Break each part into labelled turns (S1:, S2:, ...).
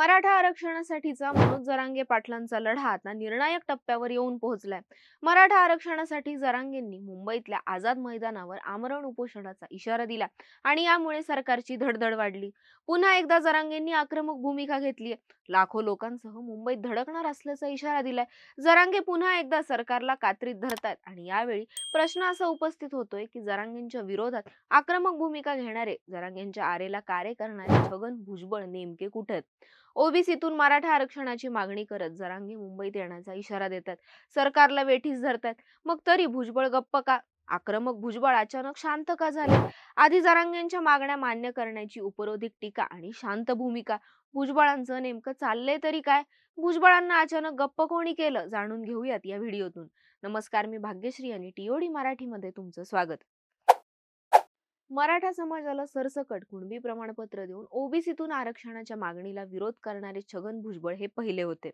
S1: मराठा आरक्षणासाठीचा मनोज जरांगे पाटलांचा लढा आता निर्णायक टप्प्यावर येऊन पोहोचलाय. मराठा आरक्षणासाठी जरांगेंनी मुंबईतल्या आझाद मैदानावर आमरण उपोषणाचा इशारा दिला आणि यामुळे सरकारची धडधड वाढली. पुन्हा एकदा जरांगेंनी आक्रमक भूमिका घेतली लाखो लोकांसह मुंबईत धडकणार असल्याचा इशारा दिलाय. जरांगे पुन्हा एकदा सरकारला कात्रीत धरतायत आणि यावेळी प्रश्न असा उपस्थित होतोय की जरांगेंच्या विरोधात आक्रमक भूमिका घेणारे जरांगेंच्या आरेला कार्य करणारे छगन भुजबळ नेमके कुठे आहेत? ओबीसीतून मराठा आरक्षणाची मागणी करत जरांगे मुंबईत येण्याचा इशारा देतात. सरकारला वेठीस धरतात. मग तरी भुजबळ गप्प का? आक्रमक भुजबळ अचानक शांत का झाले? आधी जरांगेंच्या मागण्या मान्य करण्याची उपरोधिक टीका आणि शांत भूमिका. भुजबळांचं नेमकं चाललंय तरी काय? भुजबळांना अचानक गप्प कोणी केलं? जाणून घेऊयात या व्हिडिओतून. नमस्कार मी भाग्यश्री आणि टीओडी मराठीमध्ये तुमचं स्वागत. मराठा समाजाला सरसकट कुणबी प्रमाणपत्र देऊन ओबीसीतून आरक्षणाच्या मागणीला विरोध करणारे छगन भुजबळ हे पहिले होते.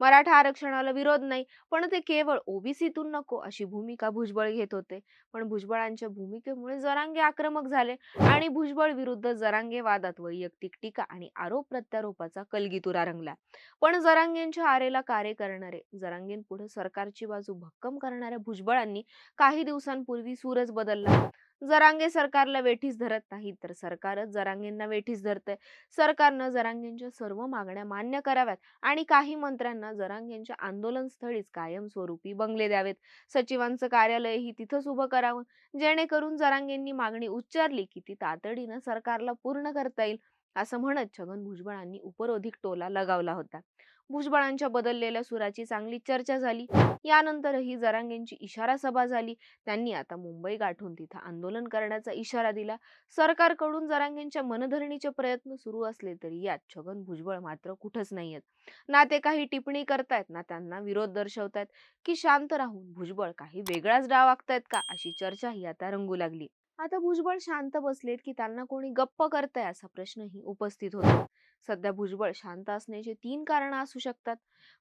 S1: मराठा आरक्षणाला विरोध नाही पण ते केवळ ओबीसीतून नको अशी भूमिका भुजबळ घेत होते. पण भुजबळांच्या भूमिकेमुळे जरांगे आक्रमक झाले आणि भुजबळ विरुद्ध जरांगे वादात वैयक्तिक टीका आणि आरोप प्रत्यारोपाचा कलगीतुरा रंगला. पण जरांगेंच्या आरेला कार्य करणारे जरांगेंपुढे सरकारची बाजू भक्कम करणाऱ्या भुजबळांनी काही दिवसांपूर्वी सूरज बदलला. जरांगे सरकारला वेठीस धरत नाही तर सरकारच जरांगेंना वेठीस धरतंय. सरकारनं जरांगेंच्या सर्व मागण्या मान्य कराव्यात आणि काही मंत्र्यांना जरांगेंच्या आंदोलनस्थळीच कायमस्वरूपी बंगले द्यावेत. सचिवांचं कार्यालयही तिथंच उभं करावं. जेणेकरून जरांगेंनी मागणी उच्चारली की ती तातडीनं सरकारला पूर्ण करता येईल. असं म्हणत छगन भुजबळांनी उपरोधिक टोला लगावला होता. भुजबळांच्या बदललेल्या सुराची चांगली चर्चा झाली. यानंतरही जरांगेंची इशारा सभा झाली. त्यांनी आता मुंबई गाठून तिथं आंदोलन करण्याचा इशारा दिला. सरकारकडून जरांगेंच्या मनधरणीचे प्रयत्न सुरू असले तरी यात छगन भुजबळ मात्र कुठंच नाहीयेत. ना ते काही टिप्पणी करतायत ना त्यांना विरोध दर्शवतायत. की शांत राहून भुजबळ काही वेगळाच डाव आखतायत का? अशी चर्चाही आता रंगू लागली. आता भुजबळ शांत बसलेत की त्यांना कोणी गप्प करताय असा प्रश्नही उपस्थित होतो. सध्या भुजबळ शांत असण्याचे तीन कारण असू शकतात.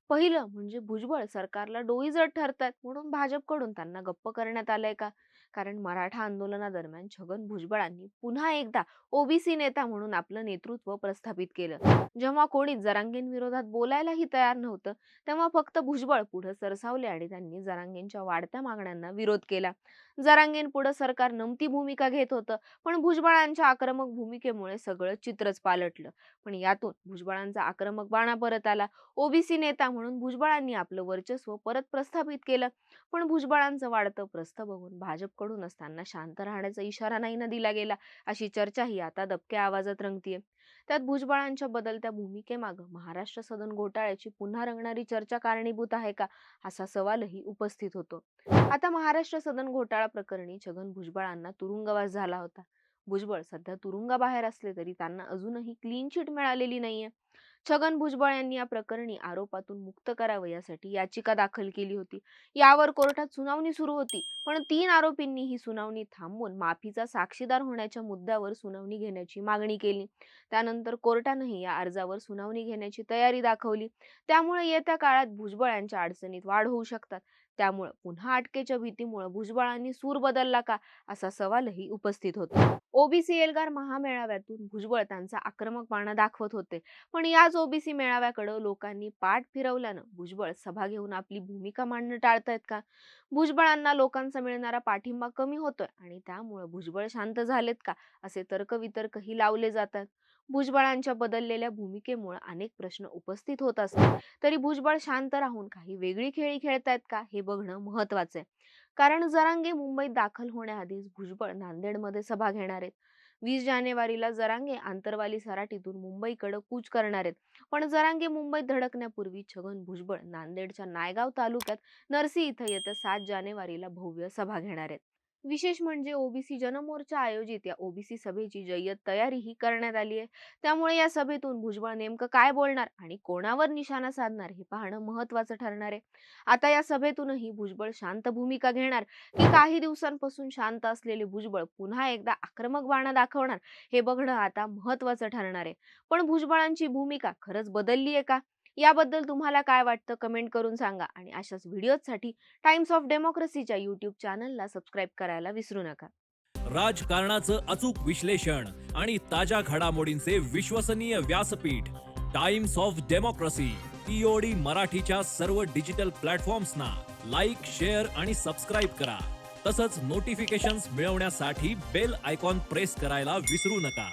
S1: पहिलं म्हणजे भुजबळ सरकारला डोईजड ठरतात म्हणून भाजपकडून त्यांना गप्प करण्यात आलंय का? कारण मराठा आंदोलनादरम्यान छगन भुजबळांनी पुन्हा एकदा ओबीसी नेता म्हणून आपलं नेतृत्व प्रस्थापित केलं. जेव्हा कोणीच जरांगेंविरोधात बोलायलाही तयार नव्हतं तेव्हा फक्त भुजबळ पुढे सरसावले आणि त्यांनी जरांगेंच्या वाढत्या मागण्यांना विरोध केला. जरांगेन पुढे सरकार नमती भूमिका घेत होतं पण भुजबळांच्या आक्रमक भूमिकेमुळे सगळं चित्रच पालटलं. पण यातून भुजबळांचा आक्रमक बाणा परत आला. ओबीसी नेता म्हणून भुजबळांनी आपलं वर्चस्व परत प्रस्थापित केलं. पण भुजबळांचं वाढतं प्रस्थ बघून सरकारकडून असताना शांत राहण्याचा इशारा नाही ना दिला गेला अशी चर्चाही आता दबक्या आवाजात रंगतीये. त्यात भुजबळांच्या बदलत्या भूमिकेमागं महाराष्ट्र सदन घोटाळ्याची पुन्हा रंगणारी चर्चा कारणीभूत आहे का असा सवालही उपस्थित होतो. आता महाराष्ट्र सदन घोटाळा प्रकरणी छगन भुजबळांना तुरुंगवास झाला होता. भुजबळ सध्या तुरुंगाबाहेर असले तरी त्यांना अजूनही क्लीन चिट मिळालेली नाहीये. छगन भुजबळ यांनी या प्रकरणी आरोपातून मुक्त करावं यासाठी याचिका दाखल केली होती. यावर कोर्टात सुनावणी सुरू होती पण तीन आरोपींनी ही सुनावणी थांबवून माफीचा साक्षीदार होण्याच्या मुद्द्यावर सुनावणी घेण्याची मागणी केली. त्यानंतर कोर्टानंही या अर्जावर सुनावणी घेण्याची तयारी दाखवली. त्यामुळे येत्या काळात भुजबळ यांच्या अडचणीत वाढ होऊ शकतात. त्यामुळे पुन्हा अटकेच्या भीतीमुळे भुजबळांनी सूर बदलला का असा सवालही उपस्थित होतो. ओबीसी एल्गार महामेळाव्यातून भुजबळ त्यांचा आक्रमकपणा दाखवत होते. पण याच ओबीसी मेळाव्याकडे लोकांनी पाठ फिरवल्यानं भुजबळ सभा घेऊन आपली भूमिका मांडणं टाळतायत का? भुजबळांना लोकांचा मिळणारा पाठिंबा कमी होतोय आणि त्यामुळे भुजबळ शांत झालेत का? असे तर्कवितर्कही लावले जातात. भुजबळांच्या बदललेल्या भूमिकेमुळे अनेक प्रश्न उपस्थित होत असतात. तरी भुजबळ शांत राहून काही वेगळी खेळी खेळतायत का? हे बघणं महत्वाचं आहे कारण जरांगे मुंबईत दाखल होण्याआधीच भुजबळ नांदेडमध्ये सभा घेणार आहेत. वीस जानेवारीला जरांगे आंतरवाली सराटीतून मुंबईकडे कूच करणार आहेत. पण जरांगे मुंबईत धडकण्यापूर्वी छगन भुजबळ नांदेडच्या नायगाव तालुक्यात नरसी इथं येत्या सात जानेवारीला भव्य सभा घेणार आहेत. विशेष म्हणजे ओबीसी जनमोर्चा आयोजित या ओबीसी सभेची जय्यत तयारीही करण्यात आली आहे. त्यामुळे या सभेतून भुजबळ नेमकं काय बोलणार आणि कोणावर निशाणा साधणार हे पाहणं महत्वाचं ठरणार आहे. आता या सभेतूनही भुजबळ शांत भूमिका घेणार की काही दिवसांपासून शांत असलेले भुजबळ पुन्हा एकदा आक्रमक बाणा दाखवणार हे बघणं आता महत्वाचं ठरणार आहे. पण भुजबळांची भूमिका खरंच बदलली आहे का? याबद्दल तुम्हाला काय वाटतं कमेंट करून सांगा आणि अशाच व्हिडिओसाठी टाइम्स ऑफ डेमोक्रेसीच्या युट्यूब चॅनलला सबस्क्राईब करायला विसरू नका.
S2: राजकारणाचं अचूक विश्लेषण आणि ताज्या घडामोडींचे विश्वसनीय व्यासपीठ टाइम्स ऑफ डेमोक्रेसी टीओडी मराठीच्या सर्व डिजिटल प्लॅटफॉर्म्सना लाईक शेअर आणि सबस्क्राईब करा. तसंच नोटिफिकेशन्स मिळवण्यासाठी बेल आयकॉन प्रेस करायला विसरू नका.